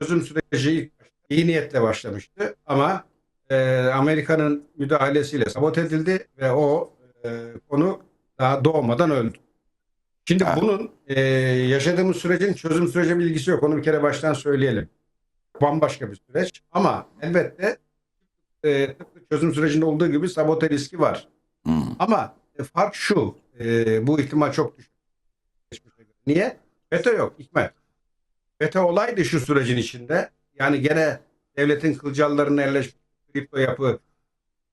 çözüm süreci iyi niyetle başlamıştı ama e, Amerika'nın müdahalesiyle sabote edildi ve o e, konu daha doğmadan öldü. Şimdi Ha. bunun e, yaşadığımız sürecin çözüm süreci bir ilgisi yok. Onu bir kere baştan söyleyelim. Bambaşka bir süreç ama elbette e, tıpkı çözüm sürecinde olduğu gibi sabote riski var. Hı. Ama e, fark şu, e, bu ihtimal çok düşük. Niye? FETÖ yok, hikmet. FETÖ olaydı şu sürecin içinde. Yani gene devletin kılcallarının yerleşmiş kripto yapı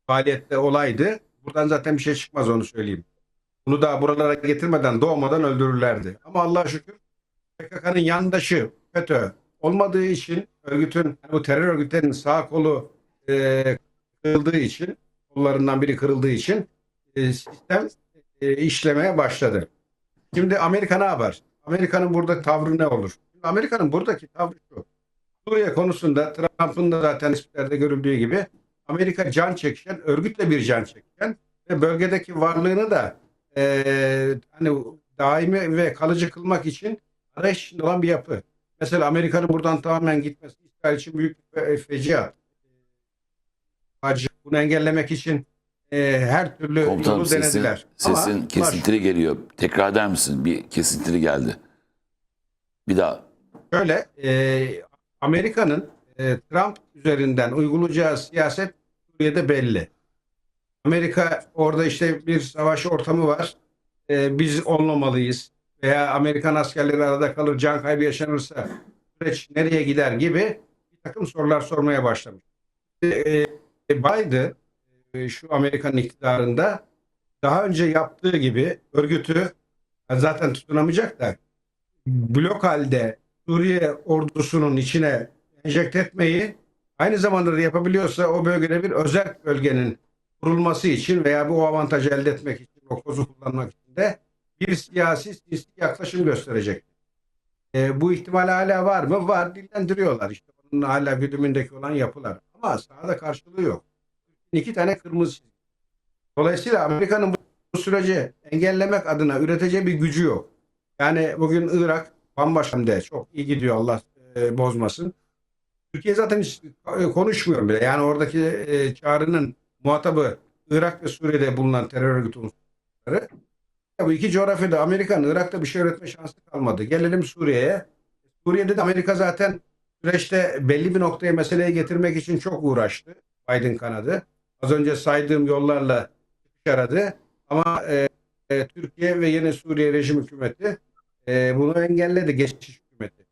faaliyette olaydı. Buradan zaten bir şey çıkmaz onu söyleyeyim. Bunu da buralara getirmeden doğmadan öldürürlerdi. Ama Allah'a şükür PKK'nın yandaşı FETÖ olmadığı için örgütün bu terör örgütlerinin sağ kolu e, kırıldığı için kollarından biri kırıldığı için e, sistem e, işlemeye başladı. Şimdi Amerika ne yapar? Amerika'nın burada tavrı ne olur? Amerika'nın buradaki tavrı şu. Suriye konusunda Trump'ın da zaten espitlerde görüldüğü gibi Amerika can çekişen, örgütle bir can çekişen ve bölgedeki varlığını da e, hani daimi ve kalıcı kılmak için arayış içinde olan bir yapı. Mesela Amerika'nın buradan tamamen gitmesi İsrail için büyük bir fe- fecia. Acı. Bunu engellemek için e, her türlü Komutanım yolu sesin, denediler. sesin Ama kesintili geliyor. Tekrar eder misin? Bir kesintili geldi. Bir daha. Şöyle e, Amerika'nın e, Trump üzerinden uygulayacağı siyaset Suriye'de belli. Amerika orada işte bir savaş ortamı var. E, biz olmamalıyız. Veya Amerikan askerleri arada kalır, can kaybı yaşanırsa süreç nereye gider gibi bir takım sorular sormaya başlamış. E, e, Biden e, şu Amerikan iktidarında daha önce yaptığı gibi örgütü zaten tutunamayacak da blok halde Suriye ordusunun içine enjekte etmeyi aynı zamanda da yapabiliyorsa o bölgede bir özel bölgenin kurulması için veya bu avantajı elde etmek için o kozu kullanmak için de bir siyasi siyasi yaklaşım gösterecek. E, bu ihtimal hala var mı? Var. Dillendiriyorlar. İşte onun hala güdümündeki olan yapılar. Ama sahada karşılığı yok. İki tane kırmızı. Dolayısıyla Amerika'nın bu süreci engellemek adına üreteceği bir gücü yok. Yani bugün Irak bambaşka bir de çok iyi gidiyor Allah e, bozmasın. Türkiye zaten hiç e, konuşmuyor bile. Yani oradaki e, çağrının muhatabı Irak ve Suriye'de bulunan terör örgütü unsurları. Bu iki coğrafyada Amerika'nın Irak'ta bir şey üretme şansı kalmadı. Gelelim Suriye'ye. Suriye'de de Amerika zaten süreçte belli bir noktaya meseleyi getirmek için çok uğraştı. Biden kanadı. Az önce saydığım yollarla aradı. Ama e, e, Türkiye ve yeni Suriye rejim hükümeti e, bunu engelledi geçiş hükümeti.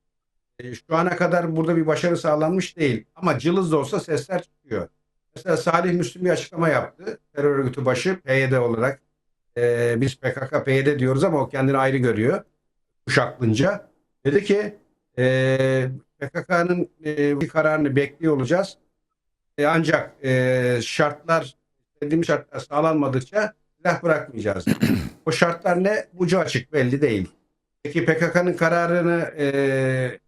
E, şu ana kadar burada bir başarı sağlanmış değil. Ama cılız da olsa sesler çıkıyor. Mesela Salih Müslüm bir açıklama yaptı. Terör örgütü başı PYD olarak. E, biz PKK PYD diyoruz ama o kendini ayrı görüyor. Kuşaklınca. Dedi ki e, PKK'nın e, bir kararını bekliyor olacağız. E, ancak e, şartlar istediğimiz şartlar sağlanmadıkça silah bırakmayacağız. o şartlar ne? Ucu açık belli değil. Peki PKK'nın kararını e,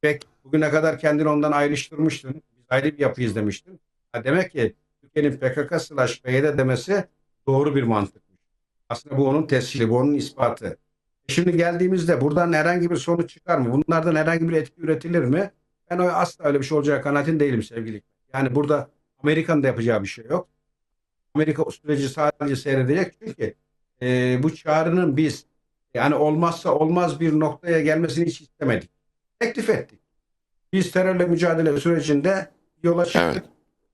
pek bugüne kadar kendini ondan ayrıştırmıştın. Biz ayrı bir yapıyız demiştin. Ha, demek ki Türkiye'nin PKK slash PYD demesi doğru bir mantıkmış. Aslında bu onun tescili, bu onun ispatı. Şimdi geldiğimizde buradan herhangi bir sonuç çıkar mı? Bunlardan herhangi bir etki üretilir mi? Ben o asla öyle bir şey olacağı kanaatin değilim sevgili. Yani burada Amerika'nın da yapacağı bir şey yok. Amerika o süreci sadece seyredecek çünkü e, bu çağrının biz yani olmazsa olmaz bir noktaya gelmesini hiç istemedik. Teklif ettik. Biz terörle mücadele sürecinde yola çıktık. Evet.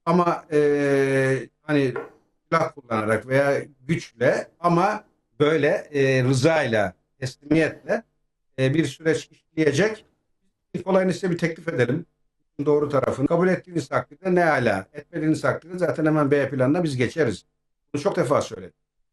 Ama e, hani silah kullanarak veya güçle ama böyle e, rızayla, teslimiyetle e, bir süreç işleyecek. İlk olayını size bir teklif edelim. Doğru tarafını. Kabul ettiğiniz takdirde ne ala. Etmediğiniz takdirde zaten hemen B planına biz geçeriz. Bunu çok defa söyledim.